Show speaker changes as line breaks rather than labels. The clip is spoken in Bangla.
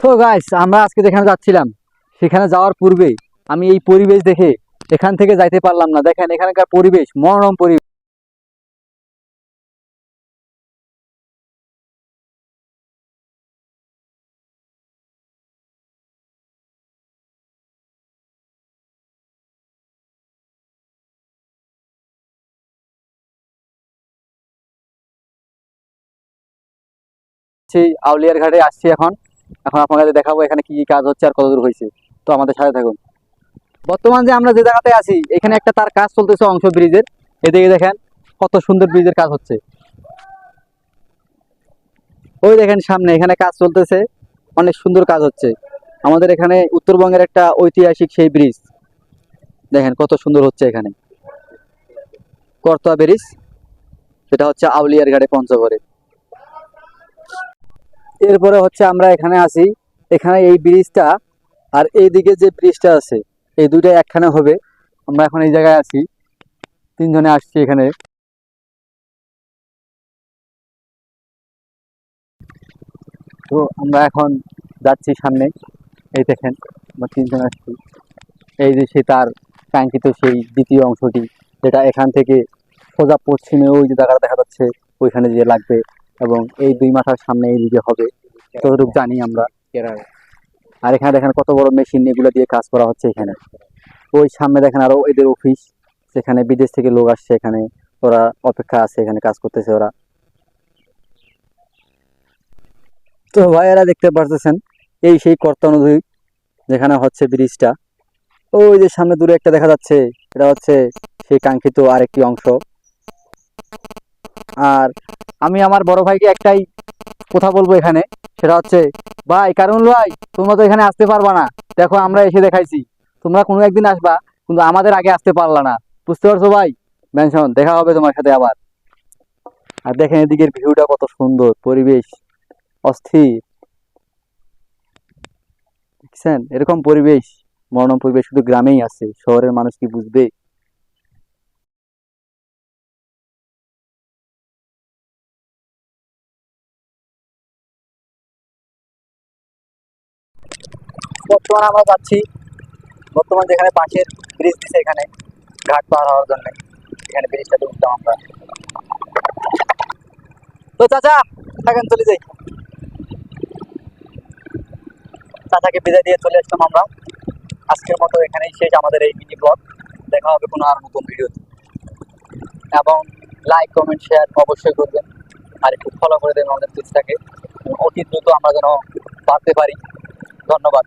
তো গাইস আমরা আজকে যেখানে যাচ্ছিলাম, সেখানে যাওয়ার পূর্বে আমি এই পরিবেশ দেখে এখান থেকে যাইতে পারলাম না। দেখেন, এখানকার পরিবেশ, মনোরম পরিবেশ। আউলিয়ার ঘাটে আসছি এখন। এখন আপনাদের দেখাবো এখানে কি কাজ হচ্ছে আর কতদূর হয়েছে। তো আমাদের সাথে থাকুন। বর্তমান যে আমরা যে জায়গাতে আছি, এখানে একটা তার কাজ চলতেছে অংশ ব্রিজের। এদিকে দেখেন কত সুন্দর ব্রিজের কাজ হচ্ছে। ওই দেখেন সামনে এখানে কাজ চলতেছে, অনেক সুন্দর কাজ হচ্ছে। আমাদের এখানে উত্তরবঙ্গের একটা ঐতিহাসিক সেই ব্রিজ। দেখেন কত সুন্দর হচ্ছে এখানে। করতোয়া ব্রিজ, সেটা হচ্ছে আউলিয়ার ঘাটে পঞ্চগড়ে। এরপরে হচ্ছে আমরা এখানে আছি এখানে এই ব্রিজটা আর এইদিকে যে ব্রিজটা আছে, এই দুইটা একখানে হবে। আমরা এখন এই জায়গায় আছি। তিনজনে আসছি এখানে। তো আমরা এখন যাচ্ছি সামনে। এই দেখেন, আমরা তিনজন আসছি। এই যে সে তার কাঙ্ক্ষিত সেই দ্বিতীয় অংশটি, যেটা এখান থেকে সোজা পশ্চিমে ওই যে জায়গাটা দেখা যাচ্ছে, ওইখানে যে লাগবে এবং এই দুই মাথার সামনে এই দিকে হবে। ততটুকু জানি আমরা আর এখানে দেখেন কত বড় মেশিন এগুলো দিয়ে কাজ করা হচ্ছে এখানে। ওই সামনে দেখেন আরও এদের অফিস সেখানে বিদেশ থেকে লোক আসছে এখানে। ওরা অপেক্ষা আছে, এখানে কাজ করতেছে ওরা। তো ভাইয়েরা দেখতে পারতেছেন, এই সেই কর্তা নদী যেখানে হচ্ছে ব্রিজটা। ওই যে সামনে দূরে একটা দেখা যাচ্ছে, এটা হচ্ছে সেই কাঙ্ক্ষিত আরেকটি অংশ। আর আমি আমার বড় ভাইকে একটাই কথা বলব এখানে। সেটা হচ্ছে, ভাই, কারণ ভাই, তোমরা তো এখানে আসতে পারবা না। দেখো, আমরা এসে দেখাইছি। তোমরা কোনো একদিন আসবা, কিন্তু আমাদের আগে আসতে পারলা না। বুঝতে পারছ ভাই? মেনশন দেখা হবে তোমার সাথে আবার। আর দেখেন এদিকের ভিউটা কত সুন্দর, পরিবেশ অস্থির। দেখছেন? এরকম পরিবেশ, মনোরম পরিবেশ, শুধু গ্রামেই আছে। শহরের মানুষ কি বুঝবে? বর্তমানে আমরা যাচ্ছি, বর্তমান যেখানে পাশের ব্রিজ দিছে এখানে, ঘাট পার হওয়ার জন্য। এখানে ব্রিজটাতে উঠলাম আমরা। তো চাচা থাকেন চলে যাই। চাচাকে বিদায় দিয়ে চলে আসলাম আমরা। আজকের মতো এখানেই শেষ আমাদের এই মিনি ব্লগ দেখা হবে কোনো আর নতুন ভিডিও এবং লাইক কমেন্ট শেয়ার অবশ্যই করবেন। আর একটু ফলো করে দেবেন আমাদের পেজটাকে অতি দ্রুত আমরা যেন বাড়তে পারি। ধন্যবাদ।